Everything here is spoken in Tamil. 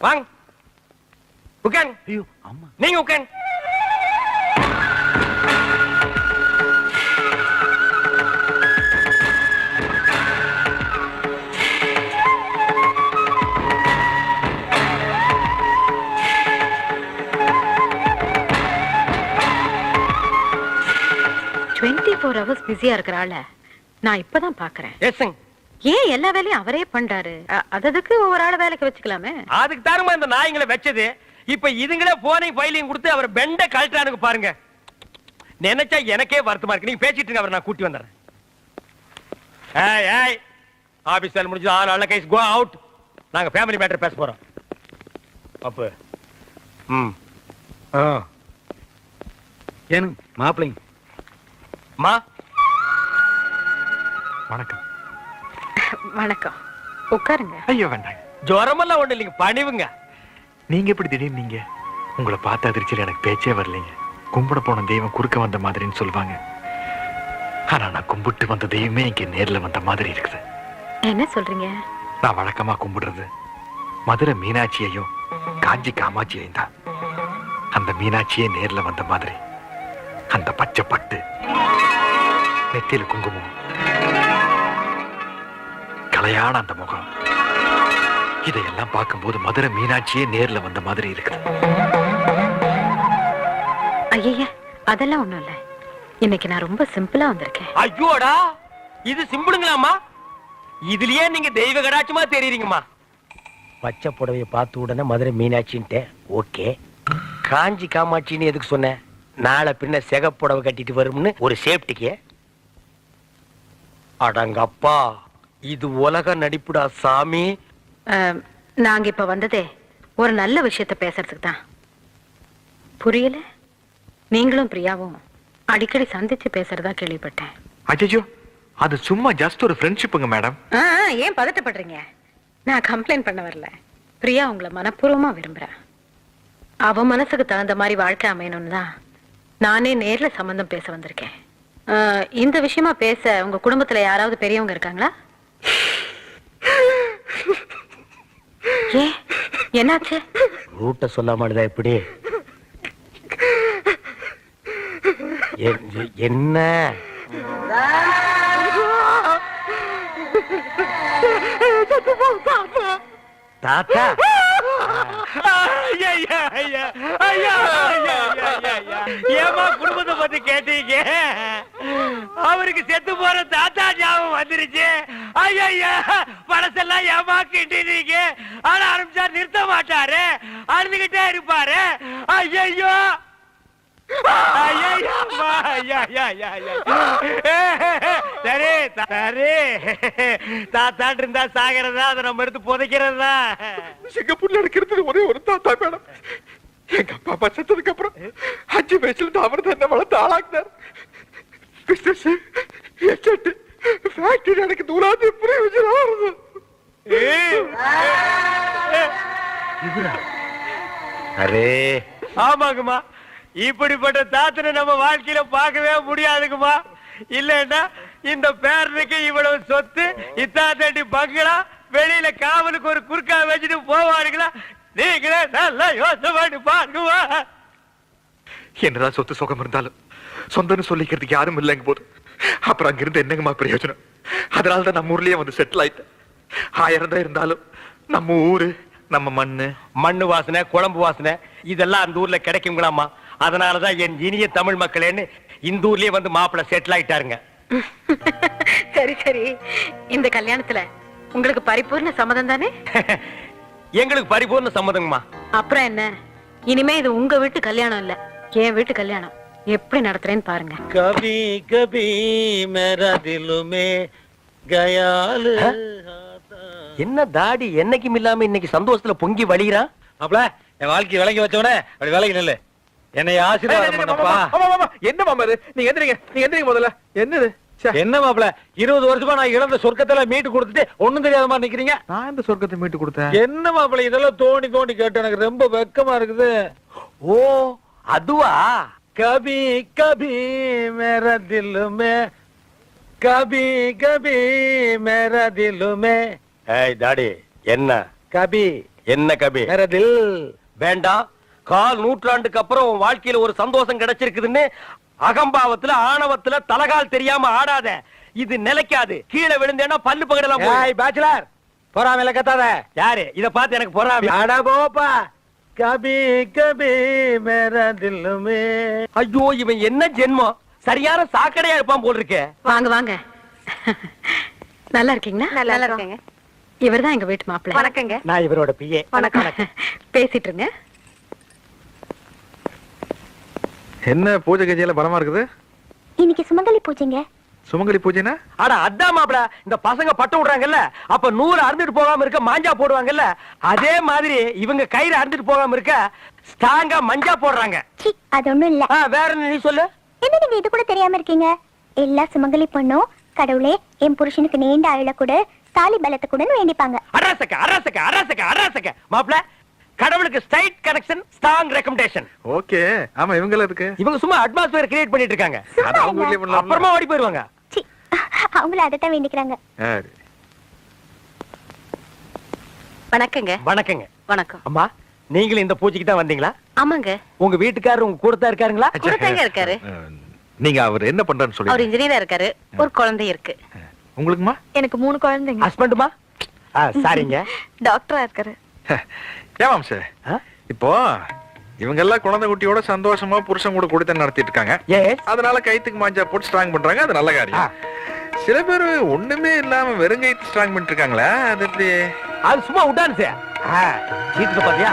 வாங்க. உட்காருங்க ஐயோ அம்மா. நீங்க உட்காருங்க டுவெண்ட்டி ஃபோர் ஹவர்ஸ் பிஸியா இருக்கிற ஆள நான் இப்பதான் பாக்குறேன். எஸ்ங்க ஏன் எல்லா வேலையும் அவரே பண்றாரு? அ- அததுக்கு ஒவ்வொரு ஆள வேலைக்கு வச்சுக்கலாமே? அதுக்கு தாருமா இந்த நாய்ங்களை வச்சது? இப்ப இதுங்களே போனையும் ஃபைலையும் கொடுத்து அவர் பெண்ட கழட்டானுங்க பாருங்க. நினைச்சா எனக்கே வருத்தமா இருக்கு. நீங்க பேசிட்டு இருங்க அவரை நான் கூட்டி வந்துடுறேன். ஏய் ஏய் ஆபீஸ் வேலை முடிஞ்சது. ஆள் நல்ல கைஸ் கோ அவுட் நாங்க ஃபேமிலி மேட்டர் பேச போறோம். அப்ப ம். ஆ. ஏனுங்க மாப்பிள்ளைங்க. மா. வணக்கம். வணக்கம். உட்காருங்க. ஐயோ வேண்டாங்க. ஜுரமெல்லாம் ஒண்ணு இல்லைங்க பணிவுங்க. நீங்க எப்படி திடீர்னு நீங்க? உங்களை பார்த்த அதிர்ச்சியில் எனக்கு பேச்சே வரலைங்க. கும்பிட போன தெய்வம் குறுக்க வந்த மாதிரின்னு சொல்லுவாங்க. ஆனா நான் கும்பிட்டு வந்த தெய்வமே இங்க நேர்ல வந்த மாதிரி இருக்குது. என்ன சொல்றீங்க? நான் வழக்கமா கும்பிடுறது. மதுரை மீனாட்சியையும் காஞ்சி காமாட்சியையும் தான். அந்த மீனாட்சியே நேர்ல வந்த மாதிரி. அந்த பச்சை பட்டு நெத்தியில குங்குமம். கலையான அந்த முகம். இதையெல்லாம் பார்க்கும்போது மதுரை மீனாட்சியே நேர்ல வந்த மாதிரி இருக்குது. ஐய அதெல்லாம் ஒண்ணும் இல்ல. இன்னைக்கு நான் ரொம்ப சிம்பிளா வந்திருக்கேன். ஐயோடா இது சிம்பிளுங்களாம்மா? இதுலயே நீங்க தெய்வ கடாட்சமா தெரியுறீங்கம்மா பச்சை புடவைய பார்த்த உடனே மதுரை மீனாட்சின்ட்டு ஓகே. காஞ்சி காமாட்சின்னு எதுக்கு சொன்ன? நாளை பின்ன சிகப்புடவை கட்டிட்டு வரும்னு ஒரு சேஃப்டிக்கு அடங்கப்பா. இது உலக நடிப்புடா சாமி. நாங்க இப்ப வந்ததே ஒரு நல்ல விஷயத்த பேசுறதுக்கு தான். புரியல? நீங்களும் பிரியாவும் அடிக்கடி சந்திச்சு பேசுறதா கேள்விப்பட்டேன். அஜயோ அது சும்மா ஜஸ்ட் ஒரு ஃப்ரெண்ட்ஷிப்புங்க மேடம் ஆ, ஆ, ஏன் பதட்டப்படுறீங்க? நான் கம்ப்ளைண்ட் பண்ண வரல. பிரியா உங்களை மனப்பூர்வமா விரும்புறேன் அவ மனசுக்கு தகுந்த மாதிரி வாழ்க்கை அமையணும்னு தான் நானே நேர்ல சம்பந்தம் பேச வந்திருக்கேன். இந்த விஷயமா பேச உங்க குடும்பத்துல யாராவது பெரியவங்க இருக்காங்களா? ஏ என்னாச்சு? ரூட்ட சொல்லாமடுதா எப்படி? என்ன? தாத்தா? ஏமா குடும்பத்தை பத்தி கேட்டீங்க? அவருக்கு செத்து போற தாத்தா ஞாபகம் வந்துருச்சு. ஐயா பழசெல்லாம் ஏமா கிட்டீங்க ஆனா ஆரம்பிச்சா நிறுத்த மாட்டாரு. அழுதுகிட்டே இருப்பாரு. ஐயோ சரி சரி. தாத்தாட்டு இருந்தா சாகிறதா? அதை நம்ம எடுத்து புதைக்கிறதா? சிங்கப்பூர்ல இருக்கிறது ஒரே ஒரு தாத்தா மேடம். எங்க அப்பா அப்பா செத்ததுக்கு அப்புறம் அஞ்சு வயசுல அவர் என்ன வளர்த்து ஆளாக்குனார். பிசினஸ் எச்சட்டு ஃபேக்டரி எனக்கு நூலாவது பிரயோஜனம் வருது. அரே. ஆமாங்கம்மா. இப்படிப்பட்ட தாத்தனை நம்ம வாழ்க்கையில பார்க்கவே முடியாதுங்கம்மா. இல்லன்னா இந்த பேரனுக்கு இவ்வளவு சொத்து இத்தாத்தடி பங்களா வெளியில காவலுக்கு ஒரு குறுக்கா வச்சுட்டு போவாருங்களா நீங்களே நல்லா யோசனை பண்ணி பாருங்கம்மா. என்னதான் சொத்து சுகம் இருந்தாலும் சொந்தம்னு சொல்லிக்கிறதுக்கு யாரும் இல்லைங்க போது அப்புறம் அங்கிருந்து என்னங்கம்மா பிரயோஜனம்? அதனால தான் நம்ம ஊர்லயே வந்து செட்டில் ஆயிட்டேன். ஆயிரம் தான் இருந்தாலும் நம்ம ஊரு நம்ம மண்ணு. மண்ணு வாசனை குழம்பு வாசனை இதெல்லாம் அந்த ஊர்ல கிடைக்குங்களாமா அதனாலதான் என் இனிய தமிழ் மக்களேன்னு இந்த ஊர்லயே வந்து மாப்பிள்ளை செட்டில் ஆயிட்டாருங்க. சரி சரி. இந்த கல்யாணத்துல உங்களுக்கு பரிபூர்ண சம்மதம் தானே? எங்களுக்கு பரிபூர்ண சம்மதங்கம்மா. அப்புறம் என்ன? இனிமே இது உங்க வீட்டு கல்யாணம் இல்ல என் வீட்டு கல்யாணம். எப்படி நடத்துறேன்னு பாருங்க. கபி கபி மெரதிலுமே கயாலு என்ன தாடி என்னைக்கும் இல்லாம இன்னைக்கு சந்தோஷத்துல பொங்கி வழிகிறான்? அப்பல என் வாழ்க்கை விளங்கி வச்சவனே அப்படி விலகி நில்லு. என்னை ஆசீர்வாதம் பண்ணப்பா. என்ன மாமா நீங்க எந்திரிங்க. நீங்க எந்திரிங்க முதல்ல. என்னது? என்ன மாப்பிள இருபது வருஷமா நான் இழந்த சொர்க்கத்துல மீட்டு கொடுத்துட்டு ஒண்ணும் தெரியாத மாதிரி நிக்கிறீங்க? நான் இந்த சொர்க்கத்தை மீட்டு கொடுத்தேன்? என்ன மாப்பிள இதெல்லாம் தோண்டி தோண்டி கேட்டு எனக்கு ரொம்ப வெக்கமா இருக்குது. ஓ அதுவா? கபி கபி மேரா தில் மே கபி கபி மேரா தில் மே ஏய் தாடி என்ன? கபி. என்ன கபி? வேற தில் வேண்டாம் கால் நூற்றாண்டுக்கு அப்புறம் உன் வாழ்க்கையில ஒரு சந்தோஷம் கிடைச்சிருக்குதுன்னு அகம்பாவத்துல ஆணவத்துல தலகால் தெரியாம ஆடாத. இது நிலைக்காது. கீழே விழுந்தேன்னா பல்லு பகடலாம் பேச்சுலர் பொறாமையில கத்தாத. யாரு? இத பார்த்து எனக்கு பொறாமை. அட போப்பா. கபி கபி மேரா தில்லுமே ஐயோ இவன் என்ன ஜென்மம் சரியான சாக்கடையா இருப்பான் போல் இருக்கே வாங்க வாங்க. நல்லா இருக்கீங்களா? நல்லா இருக்கேங்க. இவர்தான் எங்க வீட்டு மாப்பிள்ளை. வணக்கங்க. நான் இவரோட பிஏ பேசிட்டு இருங்க என்ன பூஜை கஜையில பலமா இருக்குது? இன்னைக்கு சுமங்கலி பூஜைங்க. சுமங்கலி பூஜைனா? அட அதான் மாப்பிள. இந்த பசங்க பட்டம் விடுறாங்கல்ல. அப்ப நூறு அறுந்துட்டு போகாம இருக்க மாஞ்சா போடுவாங்கல்ல. அதே மாதிரி இவங்க கயிறு அறுந்துட்டு போகாம இருக்க ஸ்ட்ராங்கா மஞ்சா போடுறாங்க. அது ஒண்ணும் இல்ல. ஆ, வேற என்ன நீ சொல்லு? என்ன நீங்க இது கூட தெரியாம இருக்கீங்க? எல்லா சுமங்கலி பொண்ணும் கடவுளே என் புருஷனுக்கு நீண்ட ஆயுள கூட தாலி பலத்தை கூடன்னு வேண்டிப்பாங்க. அரசக்க அரசக்க அரசக்க அரசக்க மாப்பிள கடவுளுக்கு straight connection strong recommendation okay. ஆமா இவங்கள இருக்கு இவங்க சும்மா அட்மாஸ்பியர் கிரியேட் பண்ணிட்டு இருக்காங்க. அப்புறமா ஓடி போயிருவாங்க. சி அவங்கள அதைத்தான் வேண்டிக்கிறாங்க. வணக்கங்க. வணக்கங்க. வணக்கம். அம்மா நீங்களும் இந்த பூஜைக்கு தான் வந்தீங்களா? ஆமாங்க. உங்க வீட்டுக்காரர் உங்க கூட தான் இருக்காருங்களா கூடத்தாங்க இருக்காரு. நீங்க அவர் என்ன பண்றான்னு அவர் சொல்லி இன்ஜினியரா இருக்காரு ஒரு குழந்தை இருக்கு. உங்களுக்குமா? எனக்கு மூணு குழந்தைங்க. ஹஸ்பண்டுமா? சாரிங்க. டாக்டரா இருக்காரு. ஏமாம் சார்? இப்போ இவங்க எல்லாம் குழந்தை குட்டியோட சந்தோஷமா புருஷன் கூட குடித்தனம் நடத்திட்டு இருக்காங்க. அதனால கைத்துக்கு மாஞ்சா போட்டு ஸ்ட்ராங் பண்றாங்க. அது நல்ல. காரியம். சில பேர் ஒண்ணுமே இல்லாம வெறும் கைத்து ஸ்ட்ராங் பண்ணிட்டு இருக்காங்களா? அது எப்படி? அது சும்மா விட்டான்னு சார் வீட்டுல பாத்தியா?